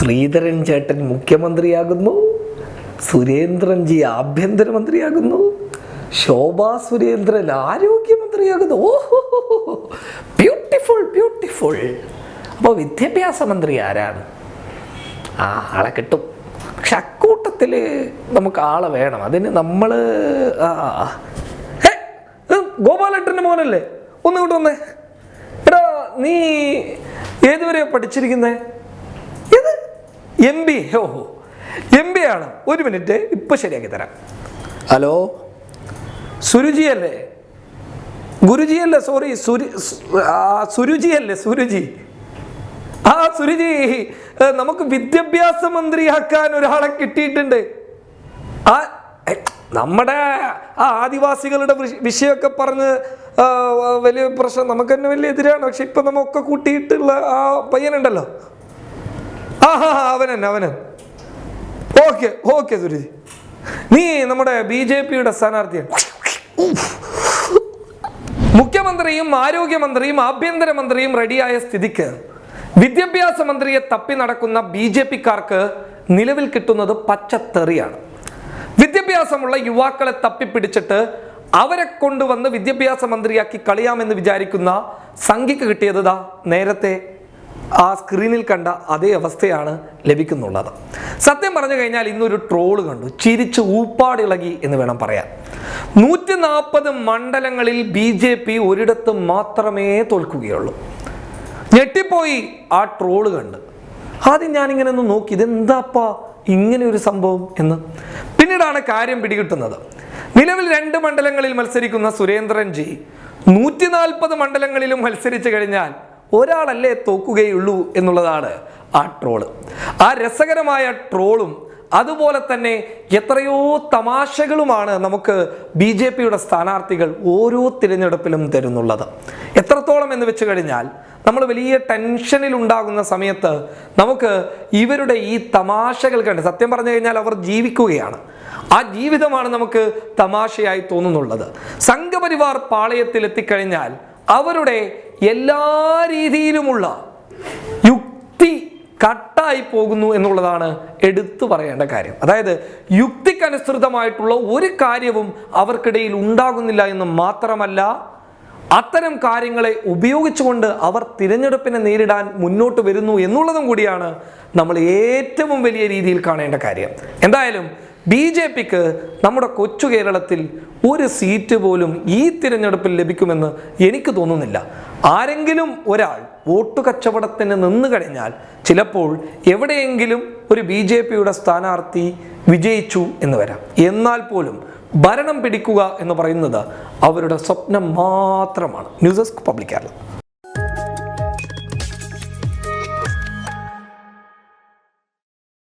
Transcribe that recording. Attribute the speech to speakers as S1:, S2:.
S1: ശ്രീധരൻ ചേട്ടൻ മുഖ്യമന്ത്രിയാകുന്നു. സുരേന്ദ്രൻജി ആഭ്യന്തരമന്ത്രിയാകുന്നു ശോഭാ സുരേന്ദ്രൻ ആരോഗ്യമന്ത്രിയാകുന്നു. ഓഹോ beautiful beautiful അപ്പോൾ വിദ്യാഭ്യാസ മന്ത്രി ആരാണ്? ആ ആളെ കിട്ടും. പക്ഷെ അക്കൂട്ടത്തിൽ നമുക്ക് ആളെ വേണം. അതിന് നമ്മൾ ഗോപാലേട്ടന്റെ മോനല്ലേ? ഒന്ന് ഇങ്ങോട്ട് വന്നേ. എടാ നീ ഏതുവരെയാണ് പഠിച്ചിരിക്കുന്നേ? ഏത് M B O M B ആണ്. ഒരു മിനിറ്റ് ഇപ്പൊ ശരിയാക്കി തരാം. ഹലോ? സുരുചി അല്ലേ? ഗുരുജി അല്ലേ? സോറി സുരു ആ, സുരുചി ആ സുരുചി. നമുക്ക് വിദ്യാഭ്യാസ മന്ത്രിയാക്കാൻ ഒരാളെ കിട്ടിയിട്ടുണ്ട്. ആ നമ്മുടെ ആ ആദിവാസികളുടെ വിഷ- വിഷയമൊക്കെ പറഞ്ഞ് വലിയ പ്രശ്നം നമുക്ക് തന്നെ വലിയ എതിരാണ്. പക്ഷെ ഇപ്പൊ നമ്മൊക്കെ കൂട്ടിയിട്ടുള്ള ആ പയ്യനുണ്ടല്ലോ. ആ ഹാ തന്നെ അവൻ ഓക്കെ ഓക്കെ സുരജി. നീ നമ്മുടെ ബി ജെ പിയുടെ സ്ഥാനാർത്ഥിയാണ് മുഖ്യമന്ത്രിയും ആരോഗ്യമന്ത്രിയും ആഭ്യന്തരമന്ത്രിയും റെഡിയായ സ്ഥിതിക്ക് വിദ്യാഭ്യാസ മന്ത്രിയെ തപ്പി നടക്കുന്ന ബി ജെ പിക്കാർക്ക് നിലവിൽ കിട്ടുന്നത് പച്ചത്തെറിയാണ്. വിദ്യാഭ്യാസമുള്ള യുവാക്കളെ തപ്പിപ്പിടിച്ചിട്ട് അവരെ കൊണ്ടുവന്ന് വിദ്യാഭ്യാസ മന്ത്രിയാക്കി കളിയാമെന്ന് വിചാരിക്കുന്ന സംഖ്യക്ക് കിട്ടിയത് നേരത്തെ ആ സ്ക്രീനിൽ കണ്ട അതേ അവസ്ഥയാണ് ലഭിക്കുന്നുള്ളത്. സത്യം പറഞ്ഞു കഴിഞ്ഞാൽ ഇന്നൊരു ട്രോൾ കണ്ടു. ചിരിച്ച് ഊപ്പാടിളകി എന്ന് വേണം പറയാൻ. നൂറ്റി നാൽപ്പത് മണ്ഡലങ്ങളിൽ ബി ജെ പി ഒരിടത്ത് മാത്രമേ തോൽക്കുകയുള്ളൂ. ഞെട്ടിപ്പോയി ആ ട്രോൾ കണ്ട്. ആദ്യം ഞാനിങ്ങനെ ഒന്ന് നോക്കി ഇതെന്താപ്പാ ഇങ്ങനെ ഒരു സംഭവം എന്ന്. പിന്നീടാണ് കാര്യം പിടികിട്ടുന്നത്. നിലവിൽ രണ്ട് മണ്ഡലങ്ങളിൽ മത്സരിക്കുന്ന സുരേന്ദ്രൻജി നൂറ്റി നാൽപ്പത് മണ്ഡലങ്ങളിലും മത്സരിച്ചു കഴിഞ്ഞാൽ ഒരാളല്ലേ തോക്കുകയുള്ളൂ എന്നുള്ളതാണ് ആ ട്രോൾ. ആ രസകരമായ ട്രോളും അതുപോലെ തന്നെ എത്രയോ തമാശകളുമാണ് നമുക്ക് ബി ജെ പിയുടെ സ്ഥാനാർത്ഥികൾ ഓരോ തിരഞ്ഞെടുപ്പിലും തരുന്നുള്ളത്. എത്രത്തോളം എന്ന് വെച്ച് കഴിഞ്ഞാൽ നമ്മൾ വലിയ ടെൻഷനിൽ ഉണ്ടാകുന്ന സമയത്ത് നമുക്ക് ഇവരുടെ ഈ തമാശകൾ കണ്ട് സത്യം പറഞ്ഞു കഴിഞ്ഞാൽ അവർ ജീവിക്കുകയാണ്. ആ ജീവിതമാണ് നമുക്ക് തമാശയായി തോന്നുന്നുള്ളത്. സംഘപരിവാർ പാളയത്തിൽ എത്തിക്കഴിഞ്ഞാൽ അവരുടെ എല്ലാ രീതിയിലുമുള്ള യുക്തി കട്ടായി പോകുന്നു എന്നുള്ളതാണ് എടുത്തു പറയേണ്ട കാര്യം. അതായത് യുക്തിക്കനുസൃതമായിട്ടുള്ള ഒരു കാര്യവും അവർക്കിടയിൽ ഉണ്ടാകുന്നില്ല എന്ന് മാത്രമല്ല അത്തരം കാര്യങ്ങളെ ഉപയോഗിച്ചുകൊണ്ട് അവർ തിരഞ്ഞെടുപ്പിനെ നേരിടാൻ മുന്നോട്ട് വരുന്നു എന്നുള്ളതും കൂടിയാണ് നമ്മൾ ഏറ്റവും വലിയ രീതിയിൽ കാണേണ്ട കാര്യം. എന്തായാലും ബി ജെ പിക്ക് നമ്മുടെ കൊച്ചു കേരളത്തിൽ ഒരു സീറ്റ് പോലും ഈ തിരഞ്ഞെടുപ്പിൽ ലഭിക്കുമെന്ന് എനിക്ക് തോന്നുന്നില്ല. ആരെങ്കിലും ഒരാൾ വോട്ട് കച്ചവടത്തിന് നിന്ന് കഴിഞ്ഞാൽ ചിലപ്പോൾ എവിടെയെങ്കിലും ഒരു ബി ജെ പിയുടെ സ്ഥാനാർത്ഥി വിജയിച്ചു എന്ന് വരാം. എന്നാൽ പോലും ഭരണം പിടിക്കുക എന്ന് പറയുന്നത് അവരുടെ സ്വപ്നം മാത്രമാണ്. News desk public